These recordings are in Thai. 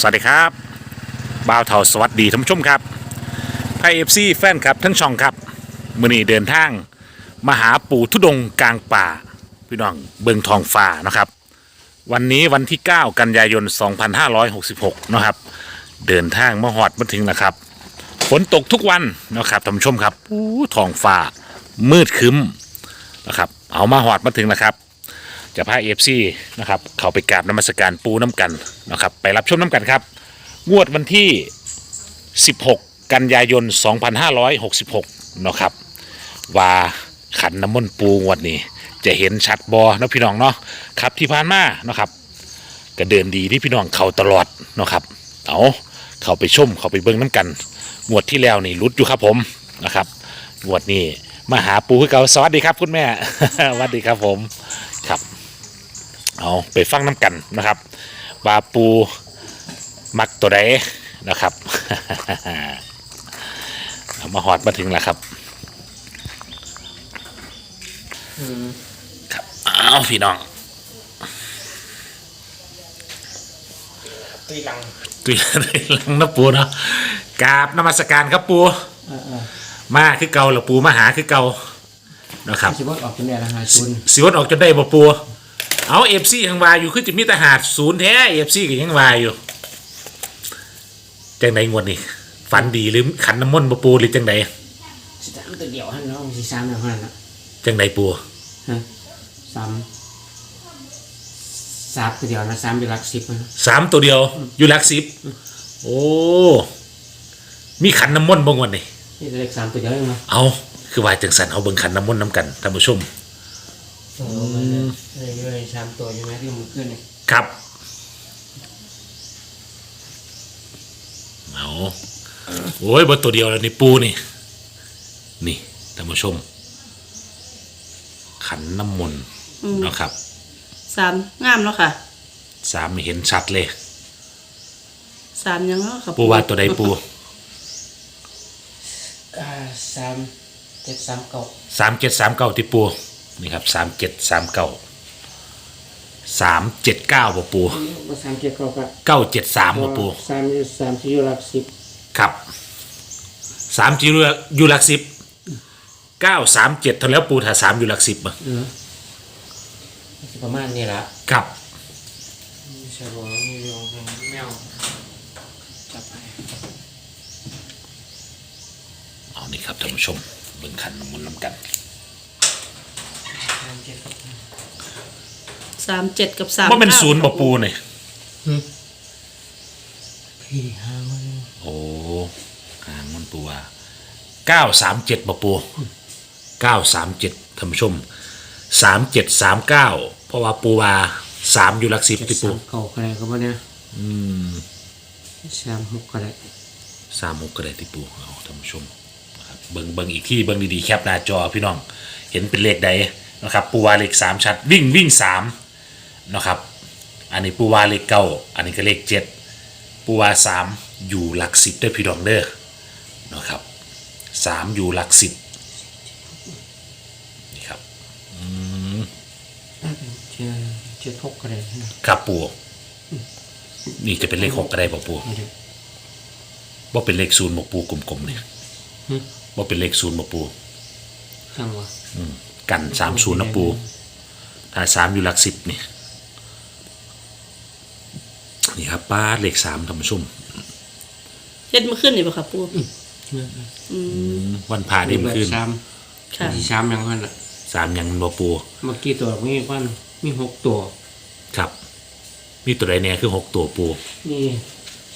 สวัสดีครับบ่าวเทาสวัสดีท่านผู้ชมครับไพเอฟซีแฟนครับทั้งช่องครับมือนี้เดินทางมาหาปู่ทุดงกลางป่า พี่น้องเบิงทองฟ้านะครับ วันนี้วันที่ 9 กันยายน 2566 นะครับ เดินทางมาหอดมาถึงนะครับ ฝนตกทุกวันนะครับท่านผู้ชมครับอู้ทองฟ้ามืดครึ้มนะครับ เอามาหอดมาถึงนะครับ จะพาเอฟซีนะครับเข้าไปกราบนมัสการปูน้ำกันนะครับไปรับชมน้ำกันครับ งวดวันที่ 16 กันยายน 2566นะครับว่าขันน้ำมนต์ปูงวดนี้ จะเห็นชัดบอนะพี่น้องเนาะครับที่ผ่านมานะครับก็เดินดีที่พี่น้องเขาตลอดเนาะครับเอาเขาไปชมเขาไปเบิ้งน้ำกัน งวดที่แล้วนี่รุดอยู่ครับผมนะครับงวดนี้มาหาปูคือเก่าสวัสดีครับคุณแม่สวัสดีครับผมครับ เอาไปฟังน้ำกันนะครับว่าปูมักตัวใดนะครับเอามาหอดมาถึงแล้วครับครับเอาพี่น้องตีหลังตุยหลังนะปูเนาะกราบนมัสการครับปูเออเออมาคือเก่าหรือปูมาหาคือเก่านะครับชิบออกเป็นแม่ละหาชุนสิวันออกจนได้บ่ปู เอาเอฟซียังวายอยู่คือจะมีทหารศูนย์แท้เอฟซีก็ยังวายอยู่จังไดงวดนี่ฝันดีหรือขันน้ำมนต์บ่ปูหรือจังไดสิสามตัวเดียวหันเนาะสิสามแล้วหันเนาะจังไดปูฮะสามสามตัวเดียวนะสามเป็นหลักสิบนะสามตัวเดียวอยู่หลักสิบโอ้มีขันน้ำมนต์บ่งวดนี่นี่เลขสามตัวเดียวเองเนาะเอาคือว่าจังสันเอาเบิ่งขันน้ำมนต์น้ำกันท่านผู้ชม โอ้มันเลยเลยสามตัวใช่ไหมที่มันขึ้นนี่ครับเอาโอ้ยบ่ตัวเดียวแล้วนี่ปูนี่ นี่ท่านผู้ชม ขันน้ำมนต์เนาะครับ สามงามแล้วค่ะสามนี่เห็นชัดเลย สามยังแล้วค่ะปูว่าตัวใดปูอ่าสามเจ็ดสามเก้าสามเจ็ดสามเก้าที่ปู นี่ครับสามเจ็ดสามเก้าสามเจ็ดเก้าปูปูว่าสามเจ็ดเก้าก็เก้าเจ็ดสามปูปูสามอยู่สามที่อยู่หลักสิบครับสามจีอยู่หลักสิบเก้าสามเจ็ดเท่าแล้วปูถ้าสามอยู่หลักสิบอะเนาะสิประมาณนี้ละครับใช่บ่มีรองแมวจับไปเอานี่ครับท่านผู้ชมเบิ่งขันน้ำมนต์น้ำกัน สามเจ็ดกับสามเจ็ดกับสามว่าเป็นก้ศูนย์บ่ปูเนี่ยพี่หามันโอ้หางมันปูว่าเก้าสามเจ็ดบ่ปูเก้าสามเจ็ดท่านผู้ชมสามเจ็ดสามเก้าเพราะว่าปูว่าสามอยู่หลักสิบเจ็ดที่ปูสามเก้าก็ได้ก็บ่เนี่ยอืมสามหกก็ได้สามหกก็ได้ที่ปูเอาท่านผู้ชมนะครับเบิ่งเบิ่งอีกที่เบิ่งดีๆแคปหน้าจอพี่น้อง เห็นเป็นเลขใด นะครับปูวาเลขสามชัดวิ่งวิ่งสามนะครับอันนี้ปูวาเลขเก้าอันนี้ก็เลขเจ็ดปูวาสามอยู่หลักสิบด้วยพี่น้องเด้อนะครับสามอยู่หลักสิบนี่ครับเจ็ดเจ็ดหกก็ได้นะครับปูนี่จะเป็นเลขหกก็ได้ป่ปูไม่ได้ว่าเป็นเลขศูนย์บ่ปูกลมๆเนี่ยหึว่าเป็นเลขศูนย์บ่ปูข้างวะ กันสามศูนย์นะปูถ้าสามอยู่หลักสิบนี่นี่ครับป้าดเลขสามท่านผู้ชมเฮ็ดมาขึ้นนี่ป่ะค่ะปูวันพาได้เมื่อคืนสามค่ะสี่สามยังพันอะสามยังบ่ปู เมื่อกี้ตัวมีพันมีหกตัว ครับ มีตัวใดแน่คือหกตัวปูนี่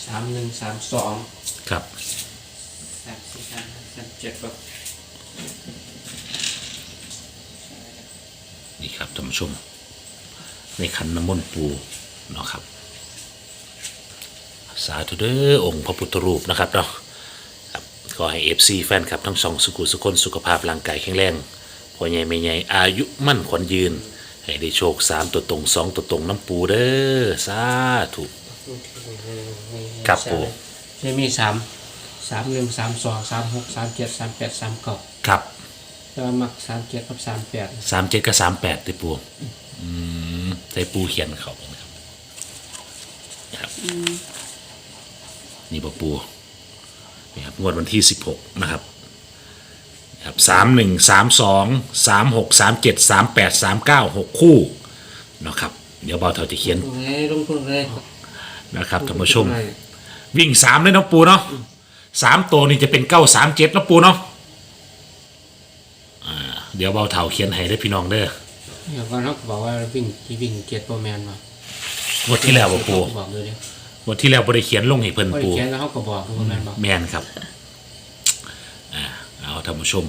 สามหนึ่งสามสองครับสามสี่สามห้าสามเจ็ดแบบ นี่ ครับท่านผู้ชม ในขันน้ำมนต์ปูเนาะครับ สาธุเด้อองค์พระพุทธรูปนะครับเนาะครับขอให้เอฟซีแฟนครับทั้งสองสุขุสุคนสุขภาพร่างกายแข็งแรงพ่อใหญ่ไม่ใหญ่อายุมั่นขวัญยืน ให้ได้โชคสามตัวตรงสองตัวตรงน้ำปูเด้อสาธุครับผมจะมีสามสามหนึ่งสามสองสามหกสามเจ็ดสามแปดสามเก้าครับ แล้วมักสามเจ็ดกับสามแปดสามเจ็ดกับสามแปดติปูอืมใส่ปูเขียนเขานะครับครับนี่ปะปูนี่ครับงวดวันที่16นะครับครับสามหนึ่งสามสองสามหกสามเจ็ดสามแปดสามเก้าหกคู่นะครับ เดี๋ยวเบาเท่าจะเขียนลงเลยลงทุนเลยนะครับท่านผู้ชม วิ่งสามเลยเนาะปูเนาะสามตัวนี่จะเป็นเก้าสามเจ็ดเนาะปูเนาะอ่า เดี๋ยวเบาเท่าเขียนให้ได้อพี่น้องเด้อเดี๋ยวก่อนเขาก็บอกว่าวิ่งที่วิ่งเกียร์โปรแมนมางวดที่แล้วบ่ปูบอกเลยดิงวดที่แล้วบ่ได้เขียนลงให้เพิ่นพอปู เขียนแล้วเขาก็บอกโปรแมนบอกแม่นครับอ่าเอาท่านผู้ชม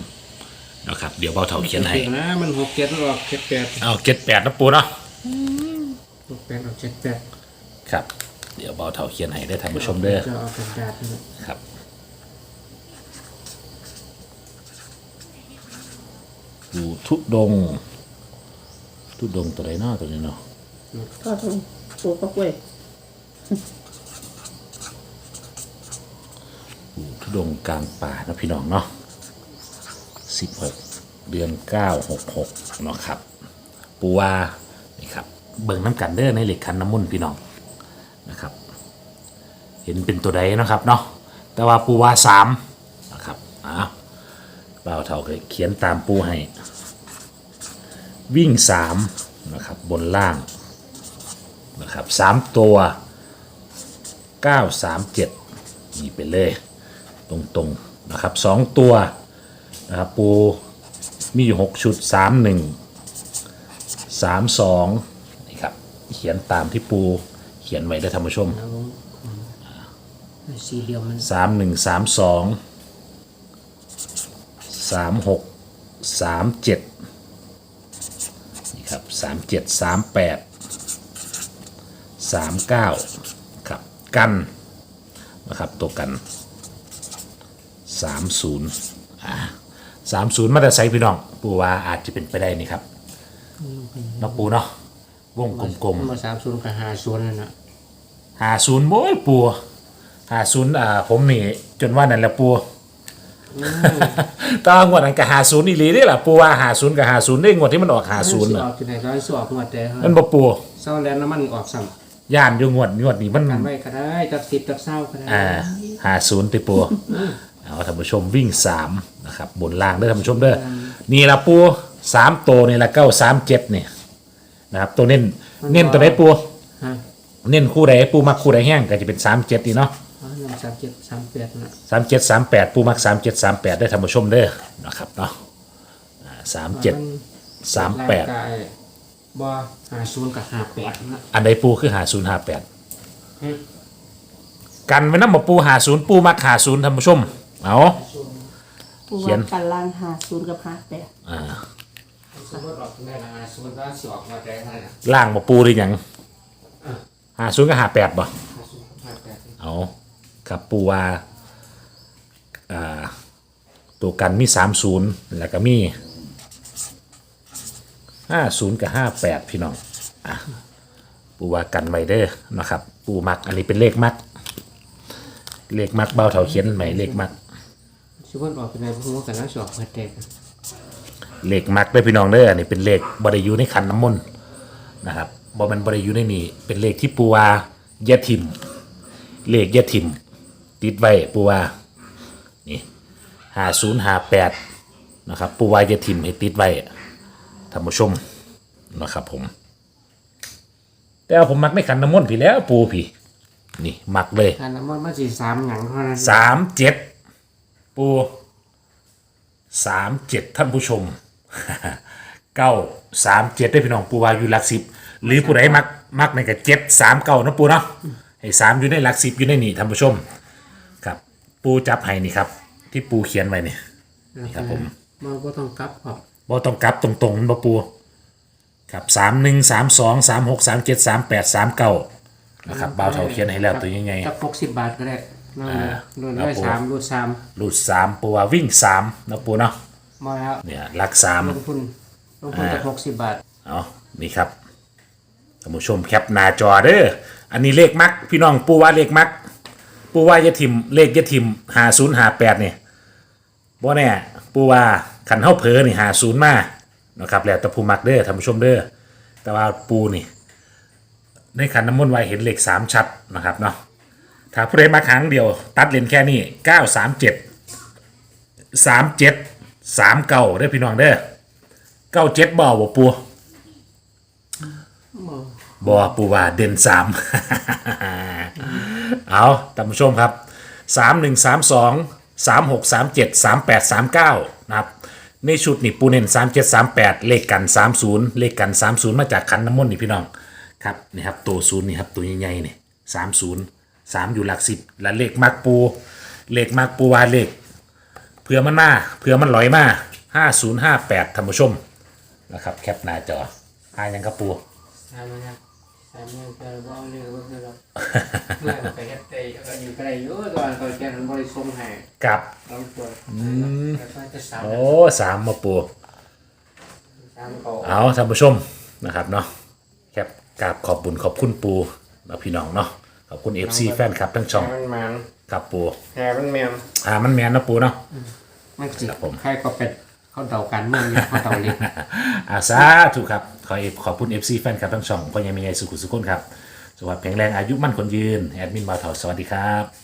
นะครับ เดี๋ยวเบาเท่าเขียนให้เก่งนะมันหกเจ็ดหรอกเจ็ดแปดเอาเจ็ดแปดนะปูเนาะ หกแปดออกเจ็ดแปดครับ เดี๋ยวเบาเท่าเขียนให้ได้อท่านผู้ชมเด้อ จะเอาเป็นแปดนี่ครับ ปูทุดงค์ทุดงค์ตัวใดเนาะตัวนี้เนาะก็ทงปูก็กล้วยปูทุดงค์กลางป่านะพี่น้องเนาะสิบหกเดือนเก้าหกหกเนาะครับ ปูว่านี่ครับ เบิ่งน้ำกันเด้อในเหล็กคันน้ำมุนต์พี่น้องนะครับ เห็นเป็นตัวใดเนาะครับเนาะแต่ว่าปูว่าสามนะครับอ้าว เบาเท่าเคยเขียนตามปูให้ วิ่งสามนะครับบนล่างนะครับสามตัวเก้าสามเจ็ดนี่ไปเลยตรงๆนะครับสองตัวนะครับปูมีอยู่หกชุดสามหนึ่งสามสองนี่ครับเขียนตามที่ปูเขียนไว้ได้อท่านผู้ชมแล้วสี่เหลี่ยมมันสามหนึ่งสามสอง สามหกสามเจ็ดนี่ครับสามเจ็ดสามแปดสามเก้าครับกันนะครับตัวกันสามศูนย์อ่าสามศูนย์มาแต่ไซพี่น้อง ปูว่าอาจจะเป็นไปได้นี่ครับเนาะปูเนาะวงกลมๆมาสามศูนย์กับห้าศูนย์นั่นนะหาศูนย์โบ้ยปัวหาศูนย์อ่าผมนี่ จนว่านั่นแหละปัว ตอนงวดนั้นก็หาศูนย์อีหลีนี่แหละปัวว่าหาศูนย์กับหาศูนย์ได้งวดที่มันออกหาศูนย์อน่ะอกที่ไหนร้อยสออกหมดแต่มันบ่ปัวเศร้าแล้วน้ำมันออกซ้ย่านอยู่งวดงวดนี้มันำกันไว้ก็ได้จับสิบจับเศร้าก็ได้อ่าหาศูนย์ติปัวเอาท่านผู้ชมวิ่งสามนะครับบนล่างเด้อท่านผู้ชมเด้อนี่ละปัวสามตัวนี่ละเก้าสามเจ็ดเนี่ยนะครับตัวเน้นเน้นตัวไหนปัวฮะเน้นคู่ใดปูมักคู่ใดแห้งก็จะเป็นสามเจ็ดดีเนาะอ๋อหนึ่ง สามเจ็ดสามแปดนะสามเจ็ดสามแปดปูมักสามเจ็ดสามแปดได้ท่านผู้ชมเด้อนะครับเนาะสามเจ็ดสามแปดร่งกายบ่ห้าศูนย์กับห้าแปดนะอันใดปูคือหาศูนย์หาแปดฮะกันไว้น้ำมาปูหาศูนย์ปูมักหาศูนย์ท่านผู้ชมเอาปูเขียว่านกันล่างหาศูนย์กับหาแปดอ่าสมมติออกได้ละห้าศูนย์แล้วสิออกมาได้เท่าไหร่นะล่างมาปูหรือยังหาศูนย์กับหาแปดบ่ห้าศูนย์กับห้าแปดนี่เอา ครับปูว่าอ่าตัวกันมีสามศูนย์แล้วก็มีห้าศูนย์กับห้าแปดพี่น้องอะปูว่ากันไว้เด้อนะครับ ปูมักอันนี้เป็นเลขมัก เลขมักเบาเท่าเขียนใหม่เลขมักสมมติออกเป็นไงพวกมันกันแล้วสิออกมาแตกนะเลขมักเด้อพี่น้องเด้ออันนี้เป็นเลขบริยูในขันน้ำมนต์นะครับบ่แมันบริยูในนี่เป็นเลขที่ปูวาอยะทิมเลขอยะทิม ติดไว้ปูวานี่ห้าศูนย์ห้าแปดนะครับ ปูวาอยะทิมให้ติดไว้ท่านผู้ชมนะครับผม แต่ว่าผมมักในขันน้ำมนต์พี่แล้วปูพี่นี่มักเลยการน้ำมันมาสี่สามหยังเท่านั้นสามเจ็ดปูสามเจ็ดท่านผู้ชมเก้าสามเจ็ดได้พี่น้องปูวาอยู่หลักสิบ หรือผู้ใดมักมักในกับเจ็ดสามเก้านะปูเนาะให้สามอยู่ในหลักสิบอยู่ในนี่ท่านผู้ชมครับ ปูจับให้นี่ครับ ที่ปูเขียนไว้นี่ ครับผม มันก็ต้องกลับครับบ่ต้องกลับตรงๆมันบ่ปู ครับสามหนึ่งสามสองสามหกสามเจ็ดสามแปดสามเก้านะครับบ่าวเท่าเขียนให้แล้วตัวยังไงจับหกสิบบาทก็ได้นั่นอ่ารุ่นครับได้ผมสามรุ่นสามรูดสามปูว่าวิ่งสามนะปูเนาะมาแล้วเนี่ยหลักสามลงทุนลงทุนจากหกสิบบาทเอานี่ครับท่านผู้ชมแคปหน้าจอเด้ออันนี้เลขมักพี่น้องปูว่าเลขมัก ปูว่าอยะทิมเลขอยะทิมหาศูนย์หาแปดเนี่ยบ่แน่ปูว่าขันเฮาเผลอนี่หาศูนย์มานะครับแล้วแต่ผู้มักเด้อท่านผู้ชมเด้อแต่ว่าปูนี่ในขันน้ำมนต์ไว้เห็นเลขสามชัดนะครับเนาะถ้าผู้ใดมาครั้งเดียว ตัดเลนแค่นี้เก้าสามเจ็ดสามเจ็ดสามเก้าได้อพี่น้องเด้อเก้าเจ็ดบ่บ่ปูบ่บ่ปูว่าเด่นสาม เอาท่านผู้ชมครับสามหนึ่งสามสองสามหกสามเจ็ดสามแปดสามเก้านะครับ ในชุดนี่ปูเน้นสามเจ็ดสามแปดเลขกันสามศูนย์เลขกันสามศูนย์มาจากขันน้ำมนต์นี่พี่น้องครับนี่ครับตัวศูนย์นี่ครับตัวใหญ่ๆนี่สามศูนย์สามอยู่หลักสิบและเลขมากปู เลขมากปูวาเลขเผื่อมันมาเผื่อมันลอยมาห้าศูนย์ห้าแปดท่านผู้ชมนะครับแคปหน้าจอหายังครับปูสามนะครับ สามเนี่ยจะบ่เรื่องบ่คือเราเมื่อไปเฮ็ดได้ก็อยู่ไกลอยู่ตอนเขาแจ้งบริษัทให้กับ เราตัวแล้วก็จะสามโอ้สามมาปู สามเขาเอาท่านผู้ชมนะครับเนาะแคปกราบขอบบุญขอบคุณปูแล้วพี่น้องเนาะขอบคุณ FC แฟนคลับทั้งช่องมันมันครับปูแห่มันแมวอ่ามันแมนนะปูเนาะ มันจิครับผม ใครก็เป็นเขาเดากันเมืองเนี่ยเขาเดาเล็ก อาสาถูกครับ ขอเอฟขอบคุณ FC แฟนคลับทั้งช่องพ่อยังมีไงสุขุสุขคนครับสวัสดีแข็งแรงอายุมั่นคนยืน แอดมินบาวเถาสวัสดีครับ